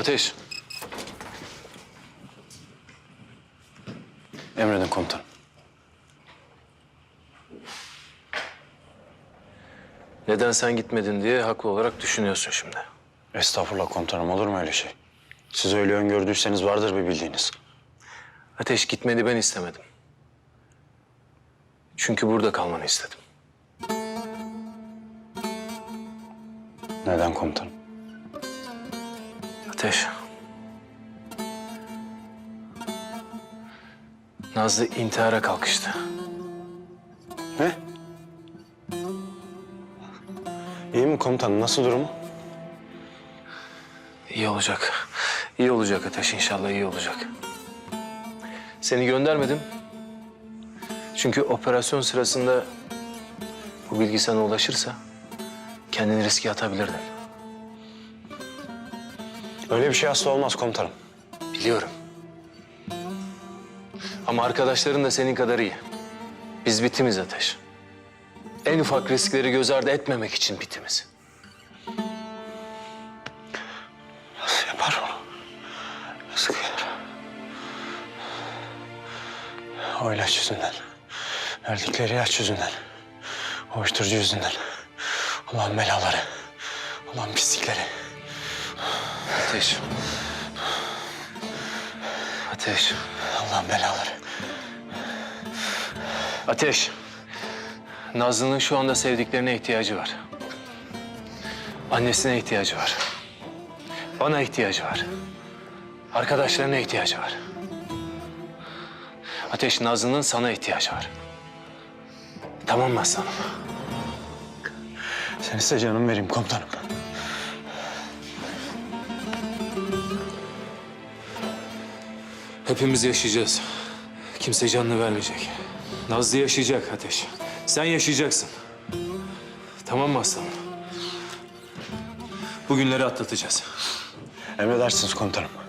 Ateş. Emredin komutanım. Neden sen gitmedin diye haklı olarak düşünüyorsun şimdi. Estağfurullah komutanım olur mu öyle şey? Siz öyle öngördüyseniz vardır bir bildiğiniz. Ateş gitmedi ben istemedim. Çünkü burada kalmanı istedim. Neden komutanım? Ateş. Nazlı intihara kalkıştı. Ne? İyi mi komutanım? Nasıl durumu? İyi olacak. İyi olacak Ateş inşallah iyi olacak. Seni göndermedim. Çünkü operasyon sırasında bu bilgi sana ulaşırsa kendini riske atabilirdin. Öyle bir şey asla olmaz komutanım. Biliyorum. Ama arkadaşların da senin kadar iyi. Biz bitimiz Ateş. En ufak riskleri göz ardı etmemek için bitimiz. Nasıl yapar onu? Nasıl kıyar? O ilaç yüzünden. Verdikleri ilaç yüzünden. O uyuşturucu yüzünden. Allah'ın belaları. Allah'ın pislikleri. Ateş. Ateş. Allah'ın belaları. Ateş. Nazlı'nın şu anda sevdiklerine ihtiyacı var. Annesine ihtiyacı var. Bana ihtiyacı var. Arkadaşlarına ihtiyacı var. Ateş, Nazlı'nın sana ihtiyacı var. Tamam mı aslanım? Seni size canım vereyim komutanım. Hepimiz yaşayacağız. Kimse canını vermeyecek. Nazlı yaşayacak Ateş. Sen yaşayacaksın. Tamam mı aslanım? Bu günleri atlatacağız. Emredersiniz komutanım.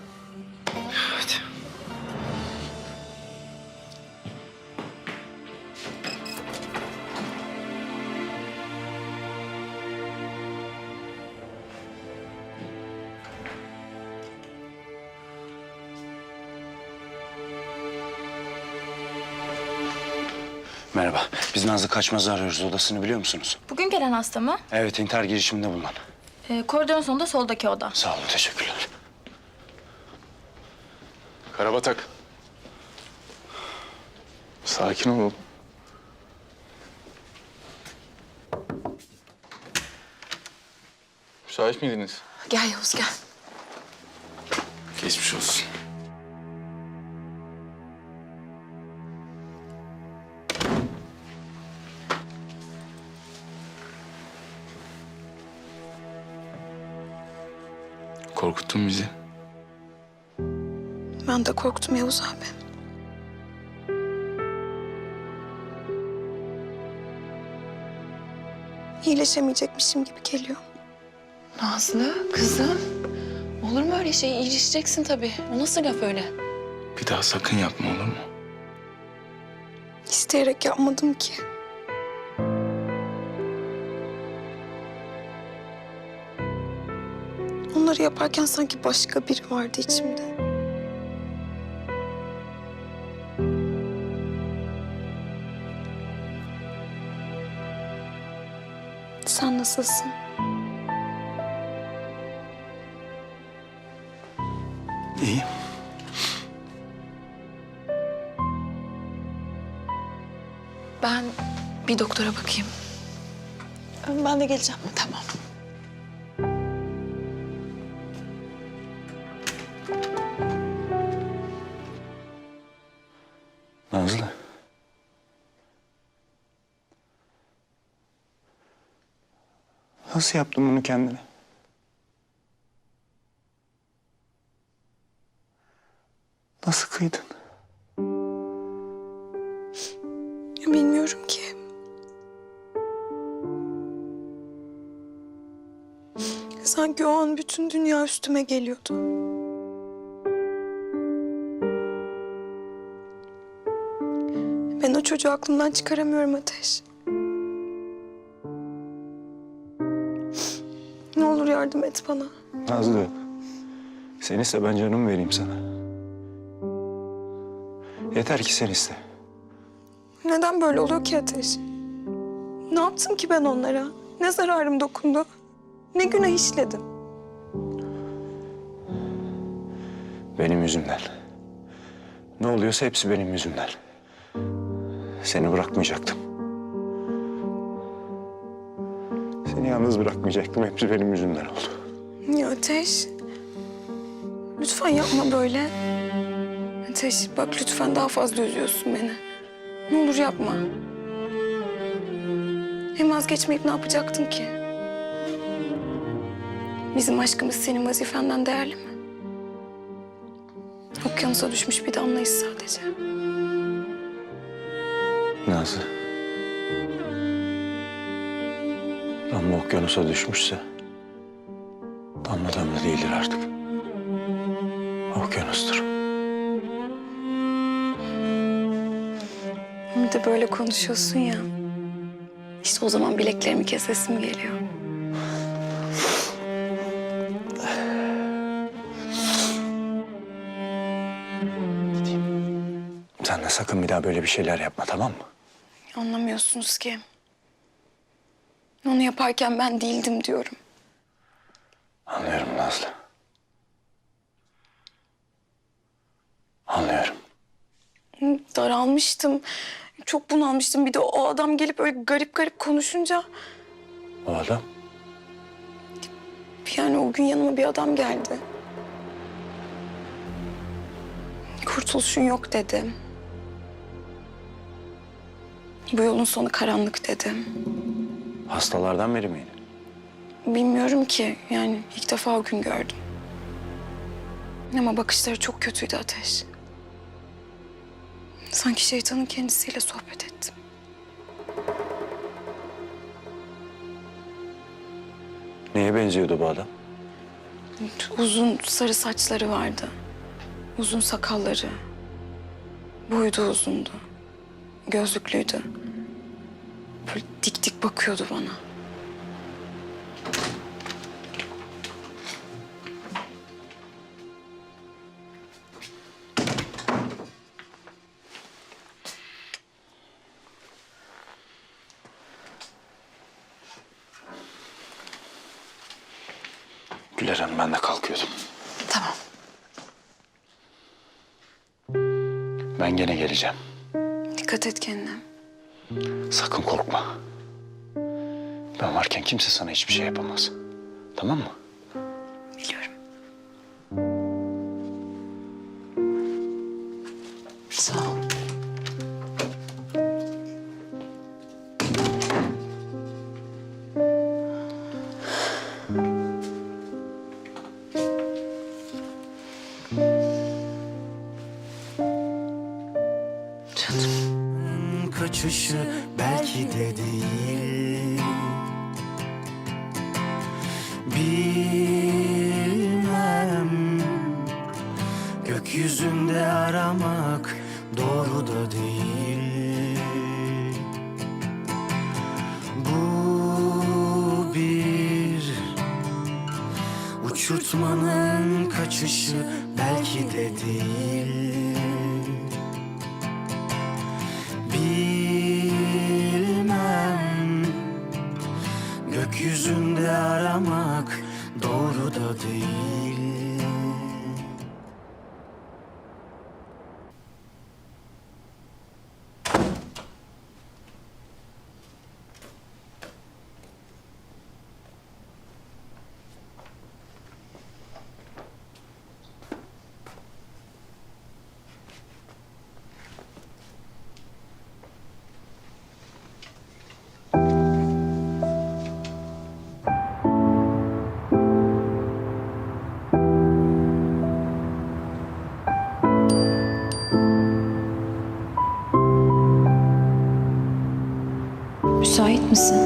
Biz Nazlı Kaçmaz'ı arıyoruz. Odasını biliyor musunuz? Bugün gelen hasta mı? Evet, intihar girişiminde bulunan. Ee, koridorun sonunda soldaki oda. Sağ olun, teşekkürler. Karabatak. Sakin ol oğlum. Müsait miydiniz? Gel Yavuz gel. Geçmiş olsun. Korkuttun bizi. Ben de korktum Yavuz abi. İyileşemeyecekmişim gibi geliyor. Nazlı, kızım. Olur mu öyle şey? İyileşeceksin tabii. O nasıl laf öyle? Bir daha sakın yapma olur mu? İsteyerek yapmadım ki. Onları yaparken sanki başka biri vardı içimde. Sen nasılsın? İyi. Ben bir doktora bakayım. Ben de geleceğim. Tamam. Nasıl yaptın bunu kendine? Nasıl kıydın? Bilmiyorum ki. Sanki o an bütün dünya üstüme geliyordu. Ben o çocuğu aklımdan çıkaramıyorum Ateş. Yardım et bana. Nazlı. Sen iste ben canımı vereyim sana. Yeter ki sen iste. Neden böyle oluyor ki Ateş? Ne yaptım ki ben onlara? Ne zararım dokundu? Ne günah işledim? Benim yüzümden. Ne oluyorsa hepsi benim yüzümden. Seni bırakmayacaktım. Seni yalnız bırakmayacaktım. Hepsi benim yüzümden oldu. Ya Ateş. Lütfen yapma böyle. Ateş bak lütfen daha fazla üzüyorsun beni. Ne olur yapma. Hem vazgeçmeyip ne yapacaktın ki? Bizim aşkımız senin vazifenden değerli mi? Okyanusa düşmüş bir damlayız sadece. Nazlı. Damla okyanusa düşmüşse... damla değildir artık. Okyanustur. Bir de böyle konuşuyorsun ya. İşte o zaman bileklerimi kesesim geliyor. Sen de sakın bir daha böyle bir şeyler yapma tamam mı? Anlamıyorsunuz ki. Onu yaparken ben değildim diyorum. Anlıyorum Nazlı. Anlıyorum. Daralmıştım. Çok bunalmıştım. Bir de o adam gelip öyle garip garip konuşunca... O adam Yani o gün yanıma bir adam geldi. Kurtuluşun yok dedi. Bu yolun sonu karanlık dedi. Hastalardan biri miydi? Bilmiyorum ki. Yani ilk defa o gün gördüm. Ama bakışları çok kötüydü Ateş. Sanki şeytanın kendisiyle sohbet ettim. Neye benziyordu bu adam? Uzun sarı saçları vardı. Uzun sakalları. Boyu da uzundu. Gözlüklüydü. Böyle dik dik bakıyordu bana. Güler Hanım ben de kalkıyordum. Tamam. Ben gene geleceğim. Dikkat et kendine. Sakın korkma. Ben varken kimse sana hiçbir şey yapamaz. Tamam mı? Gökyüzünde aramak doğru da değil. Bu bir uçurtmanın kaçışı belki de Misin?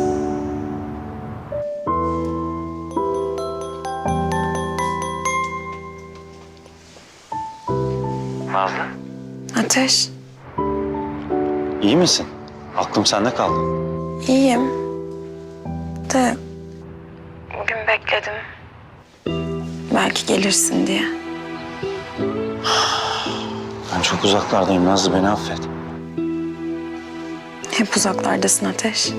Ateş, İyi misin? Aklım sende kaldı. iyiyim. De... Bugün bekledim. Belki gelirsin diye. Ben çok uzaklardayım Nazlı beni affet. Hep uzaklardasın Ateş.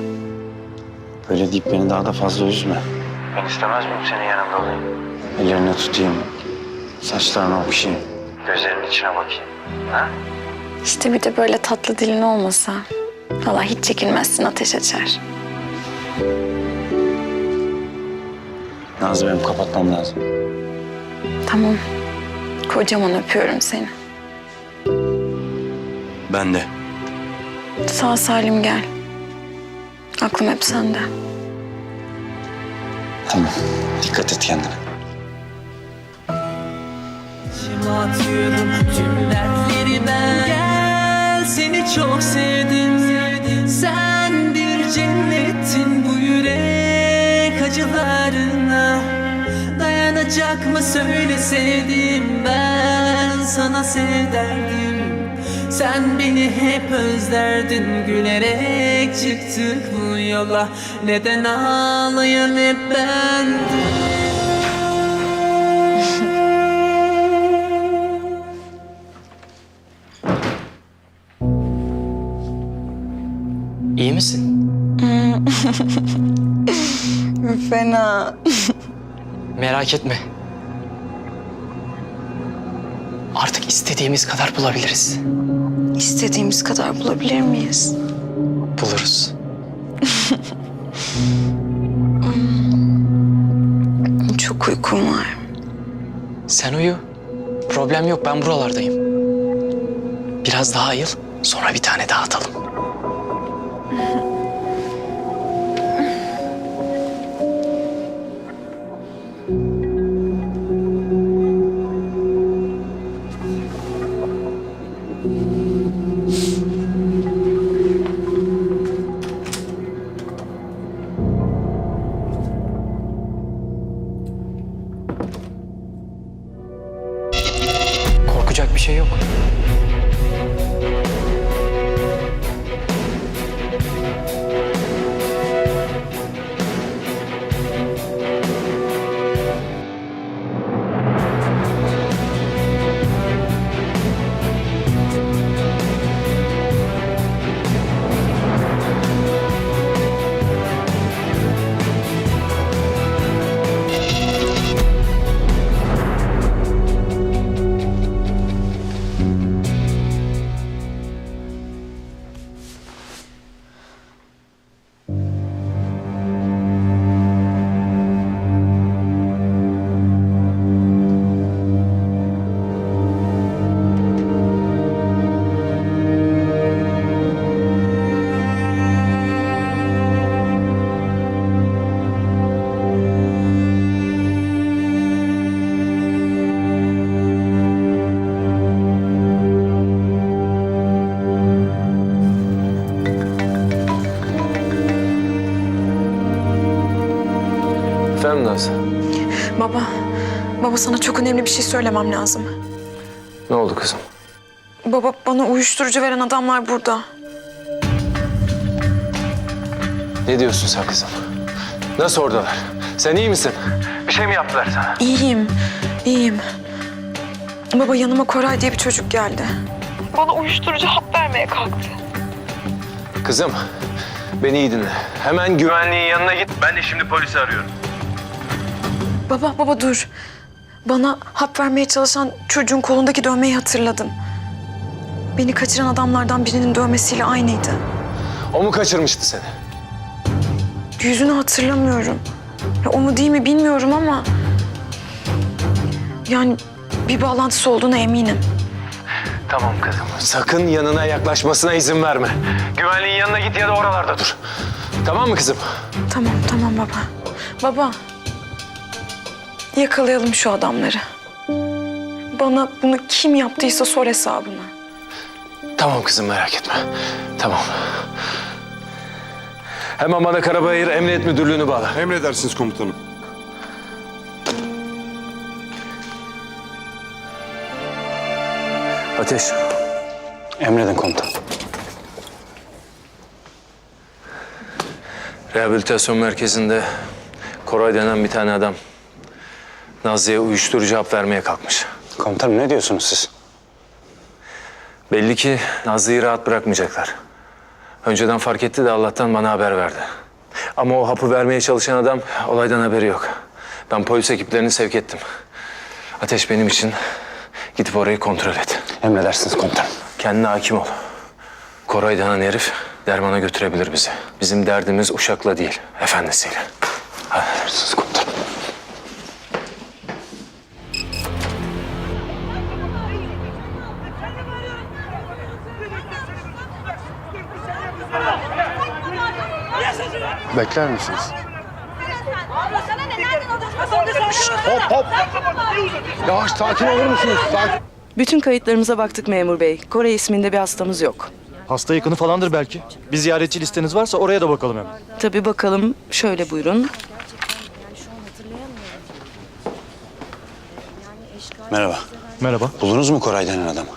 Böyle deyip beni daha da fazla üzme. Ben istemez miyim senin yanında olayım? Ellerini tutayım. Saçlarını okşayayım. Gözlerinin içine bakayım. İşte bir de böyle tatlı dilin olmasa. Valla hiç çekilmezsin ateş açar. Nazlı benim kapatmam lazım. Tamam. Kocaman öpüyorum seni. Ben de. Sağ salim gel. Aklım hep sende. Tamam. Dikkat et kendine. Atıyorum tüm dertleri ben Gel seni çok sevdim Sen bir cennettin bu yürek acılarına Dayanacak mı söyle sevdim ben sana sevderdim sen beni hep özlerdin gülerek çıktık bu yola Neden ağlayan hep bendim İyi misin? Fena. Merak etme. Artık istediğimiz kadar bulabiliriz. İstediğimiz kadar bulabilir miyiz? Buluruz. Çok uykum var. Sen uyu. Problem yok ben buralardayım. Biraz daha ayıl. Sonra bir tane daha atalım. Baba sana çok önemli bir şey söylemem lazım. Ne oldu kızım? Baba bana uyuşturucu veren adamlar burada. Ne diyorsun sen kızım? Nasıl oradalar? Sen iyi misin? Bir şey mi yaptılar sana? İyiyim, iyiyim. Baba yanıma Koray diye bir çocuk geldi. Bana uyuşturucu hap vermeye kalktı. Kızım, beni iyi dinle. Hemen güvenliğin yanına git. Ben de şimdi polisi arıyorum. Baba, baba dur. Bana hap vermeye çalışan çocuğun kolundaki dövmeyi hatırladım. Beni kaçıran adamlardan birinin dövmesiyle aynıydı. O mu kaçırmıştı seni? Yüzünü hatırlamıyorum. Ya, o mu değil mi bilmiyorum ama... Yani bir bağlantısı olduğuna eminim. Tamam kızım. Sakın yanına yaklaşmasına izin verme. Güvenliğin yanına git ya da oralarda dur. Tamam mı kızım? Tamam, tamam baba. Baba. Yakalayalım şu adamları. Bana bunu kim yaptıysa sor hesabını. Tamam kızım merak etme. Tamam. Hemen bana Karabayır Emniyet Müdürlüğü'nü bağla. Emredersiniz komutanım. Ateş. Emredin komutan. Rehabilitasyon merkezinde Koray denen bir tane adam Nazlı'ya uyuşturucu hap vermeye kalkmış. Komutanım ne diyorsunuz siz? Belli ki Nazlı'yı rahat bırakmayacaklar. Önceden fark etti de Allah'tan bana haber verdi. Ama o hapı vermeye çalışan adam olaydan haberi yok. Ben polis ekiplerini sevk ettim. Ateş benim için gidip orayı kontrol et. Emredersiniz komutanım. Kendine hakim ol. Koray denen herif dermana götürebilir bizi. Bizim derdimiz uşakla değil, efendisiyle. Emredersiniz komutanım. Bekler misiniz? Hop hop. Yavaş sakin olur musunuz? Sakin. Bütün kayıtlarımıza baktık memur bey. Kore isminde bir hastamız yok. Hasta yakını falandır belki. Bir ziyaretçi listeniz varsa oraya da bakalım hemen. Tabii bakalım. Şöyle buyurun. Merhaba. Merhaba. Buldunuz mu Koray denen adamı?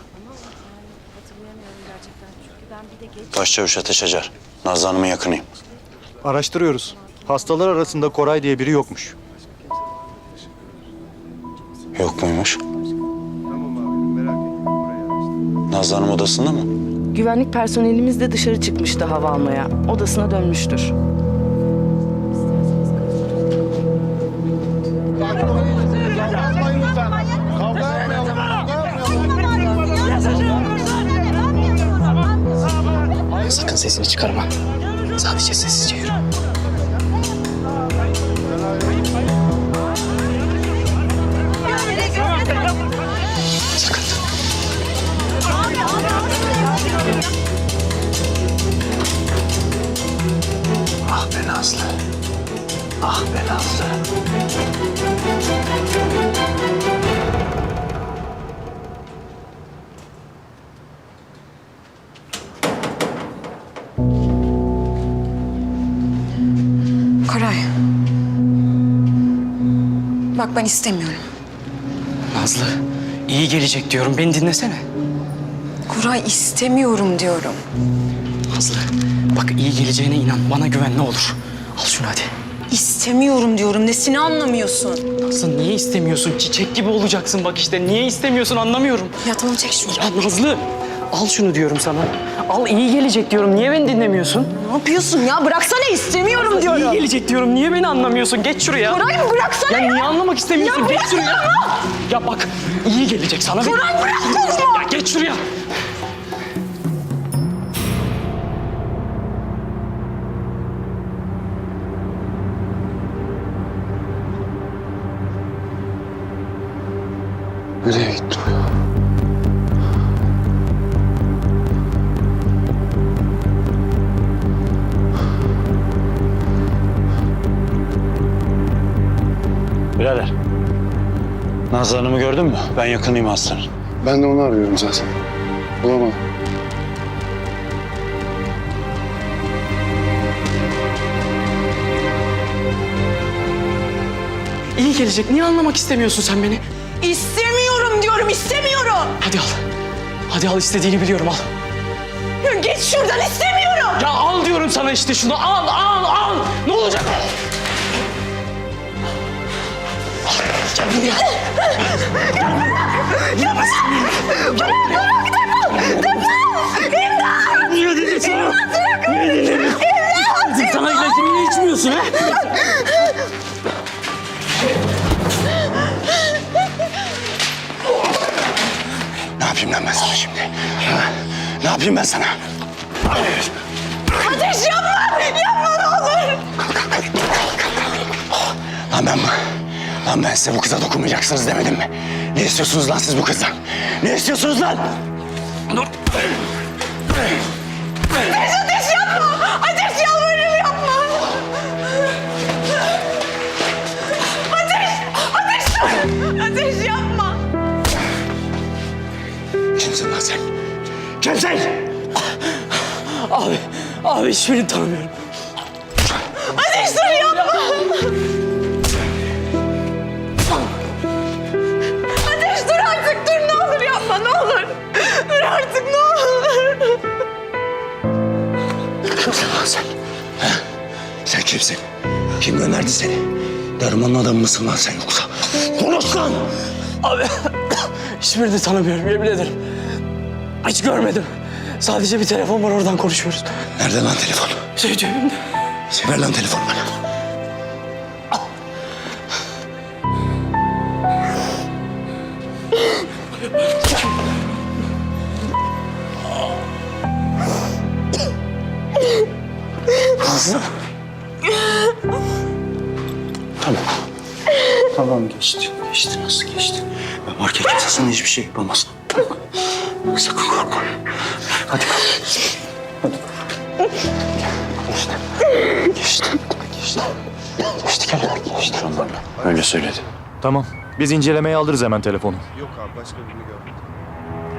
Başçavuş Ateş Acar. Nazlı Hanım'ın yakınıyım. Araştırıyoruz. Hastalar arasında Koray diye biri yokmuş. Yok muymuş? Nazlı Hanım odasında mı? Güvenlik personelimiz de dışarı çıkmıştı hava almaya. Odasına dönmüştür. Sakın sesini çıkarma. Sadece sessizce yürü. Koray. Bak ben istemiyorum. Nazlı iyi gelecek diyorum. Beni dinlesene. Koray istemiyorum diyorum. Nazlı bak iyi geleceğine inan. Bana güven ne olur. Al şunu hadi. İstemiyorum diyorum. Nesini anlamıyorsun? Nazlı niye istemiyorsun? Çiçek gibi olacaksın bak işte. Niye istemiyorsun anlamıyorum. Ya tamam çek şunu. Ya Nazlı al şunu diyorum sana. Al iyi gelecek diyorum. Niye beni dinlemiyorsun? Ne yapıyorsun ya? Bıraksana istemiyorum diyorum. İyi gelecek diyorum. Niye beni anlamıyorsun? Geç şuraya. Koray bıraksana Ya ya. niye anlamak istemiyorsun? Geç şuraya. Ya bak iyi gelecek sana. Koray bırak kolumu. Ya geç şuraya. Nereye gitti o ya? Nazlı Hanım'ı gördün mü? Ben yakınıyım hastanın. Ben de onu arıyorum zaten. Bulamadım. İyi gelecek. Niye anlamak istemiyorsun sen beni? İstemiyorum diyorum istemiyorum. Hadi al. Hadi al istediğini biliyorum al. Ya Git şuradan istemiyorum. Ya al diyorum sana işte şunu. Al al al. Ne olacak? Gel buraya. Niye dedim sana? Niye dedim? Dedim sana ilacını niye içmiyorsun ha? Ne yapayım lan ben sana şimdi? Ha? Ne yapayım ben sana? Ateş yapma. Yapma ne olur. Kalk kalk kalk. kalk, kalk. Oh, Lan ben Lan ben size bu kıza dokunmayacaksınız demedim mi? Ne istiyorsunuz lan siz bu kızdan? Ne istiyorsunuz lan? Dur. Ateş yapma. Ateş yalvarırım yapma. Ateş. Ateş dur. Ateş yapma. Kimsin lan sen? Kimsin? Abi, abi hiçbirini tanımıyorum. Ateş dur yapma. Dur artık ne olur. Kimsin lan sen? Ha? Sen kimsin? Kim gönderdi seni? Dermanın adamı mısın lan sen yoksa? Konuş lan! Abi, hiçbirini tanımıyorum yemin ederim. Hiç görmedim. Sadece bir telefon var oradan konuşuyoruz. Nerede lan telefon? Şey cebimde. Ver lan telefonu bana. Kasasına hiçbir şey yapamaz. Sakın korkma. Hadi. Hadi. Geçti. Geçti. Geçti. Geçti gel. Geçti onlarla. Öyle söyledi. Tamam. Biz incelemeye alırız hemen telefonu. Yok abi başka birini gördüm.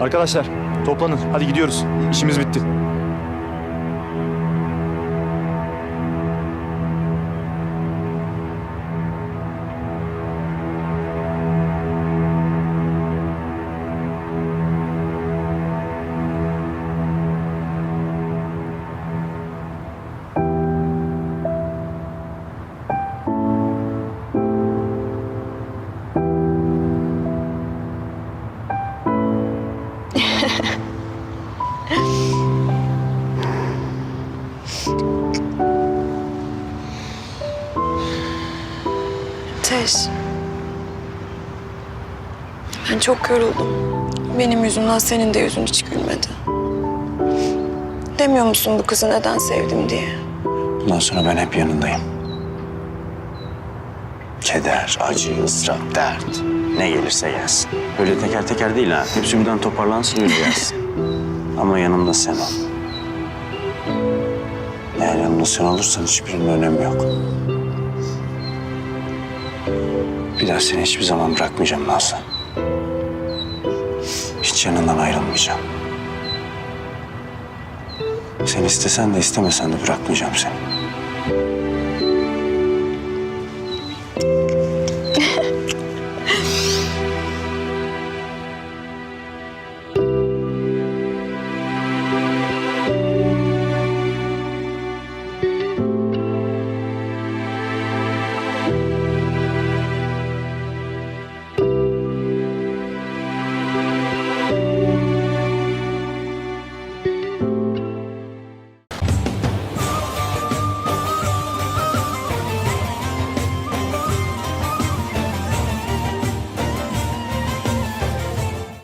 Arkadaşlar toplanın. Hadi gidiyoruz. İşimiz bitti. Ateş. Ben çok yoruldum. Benim yüzümden senin de yüzün hiç gülmedi. Demiyor musun bu kızı neden sevdim diye? Bundan sonra ben hep yanındayım. Keder, acı, ıstırap, dert. Ne gelirse gelsin. Öyle teker teker değil ha. Hepsi birden toparlansın öyle gelsin. Ama yanımda sen ol. Yanımda sen olursan hiçbirinin önemi yok. Bir daha seni hiçbir zaman bırakmayacağım Nazlı. Hiç yanından ayrılmayacağım. Sen istesen de istemesen de bırakmayacağım seni.